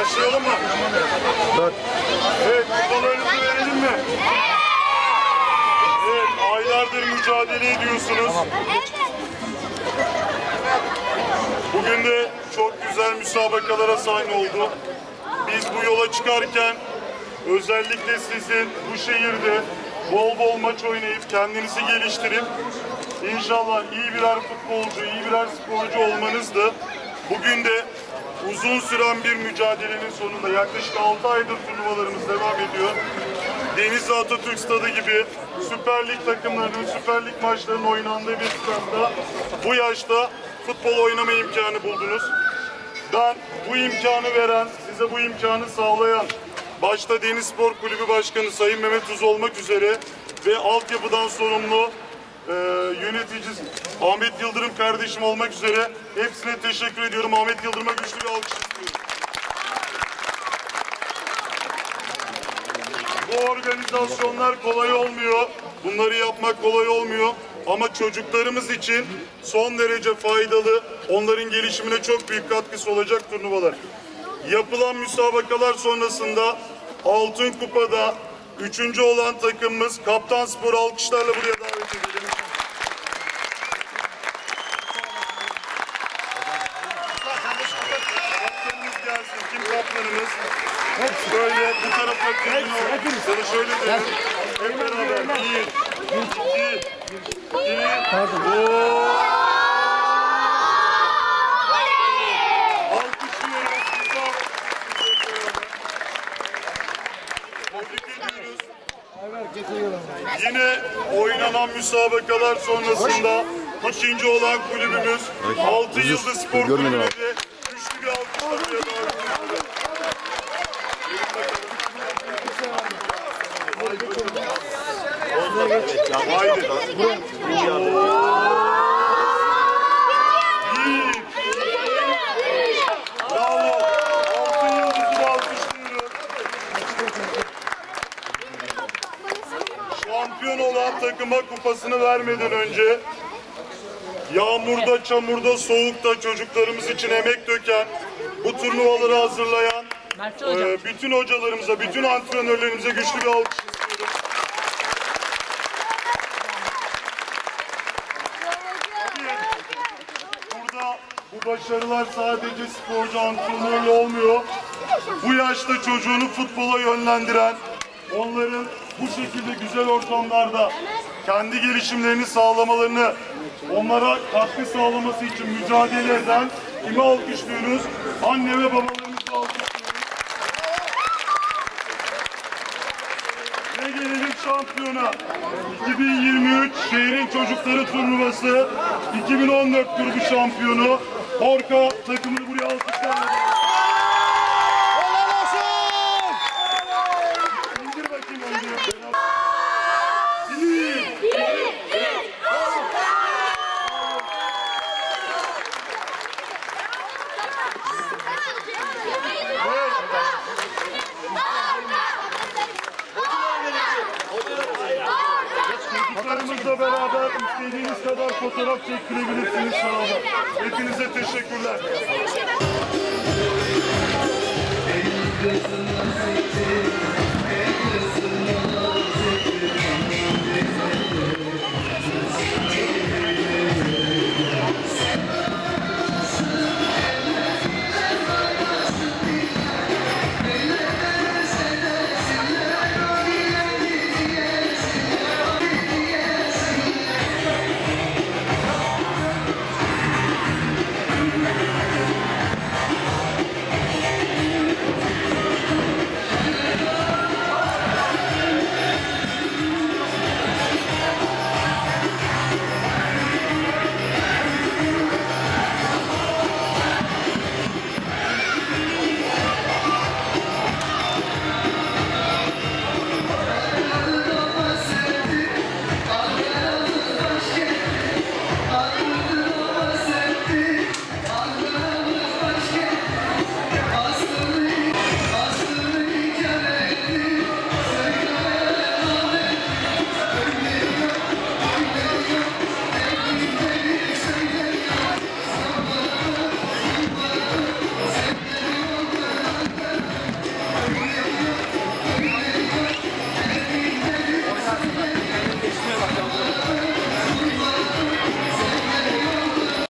başlayalım mı? Dört. Evet, kupalarınızı verelim mi? Evet, aylardır mücadele ediyorsunuz. Bugün de çok güzel müsabakalara sahne oldu. Biz bu yola çıkarken özellikle sizin bu şehirde bol bol maç oynayıp kendinizi geliştirip inşallah iyi birer futbolcu, iyi birer sporcu olmanızdı. Bugün de uzun süren bir mücadelenin sonunda yaklaşık 6 aydır turnuvalarımız devam ediyor. Denizli Atatürk Stadı gibi Süper Lig takımlarının, Süper Lig maçlarının oynandığı bir statta bu yaşta futbol oynama imkanı buldunuz. Ben bu imkanı veren, size bu imkanı sağlayan başta Deniz Spor Kulübü Başkanı Sayın Mehmet Uz olmak üzere ve altyapıdan sorumlu e, yöneticisi Ahmet Yıldırım kardeşim olmak üzere hepsine teşekkür ediyorum. Ahmet Yıldırım'a güçlü bir alkış istiyorum. Bu organizasyonlar kolay olmuyor. Bunları yapmak kolay olmuyor. Ama çocuklarımız için son derece faydalı, onların gelişimine çok büyük katkısı olacak turnuvalar. Yapılan müsabakalar sonrasında Altın Kupa'da üçüncü olan takımımız Kaptan Spor alkışlarla buraya davet edelim. Böyle bu tarafa hepimiz. Sana şöyle dedim. Hep beraber. Bir, iki, iki. Oo. Alkışlıyoruz. Güzel. Tebrik ediyoruz. Yine oynanan müsabakalar sonrasında ikinci olan kulübümüz Altı Yıldız Spor görmedim Kulübü'ne abi. de güçlü bir alkışla buraya davet ediyoruz. Haydi. Bravo. Altın yıldızı da alkışlıyoruz. Şampiyon olan takıma kupasını vermeden önce yağmurda, çamurda, soğukta çocuklarımız için emek döken, bu turnuvaları hazırlayan e, bütün hocalarımıza, bütün antrenörlerimize güçlü bir alkış istiyorum. Burada bu başarılar sadece sporcu antrenörle olmuyor. Bu yaşta çocuğunu futbola yönlendiren, onların bu şekilde güzel ortamlarda kendi gelişimlerini sağlamalarını, onlara katkı sağlaması için mücadele eden kimi alkışlıyoruz? Anne ve babalarımızı alkışlıyoruz. Ve gelelim şampiyona. 2023 şehrin çocukları turnuvası 2014 grubu şampiyonu Orka takımını buraya alkışlarla. İndir bakayım önce. Bir. Çocuklarımızla beraber istediğiniz kadar fotoğraf çektirebilirsiniz sağda. Hepinize teşekkürler.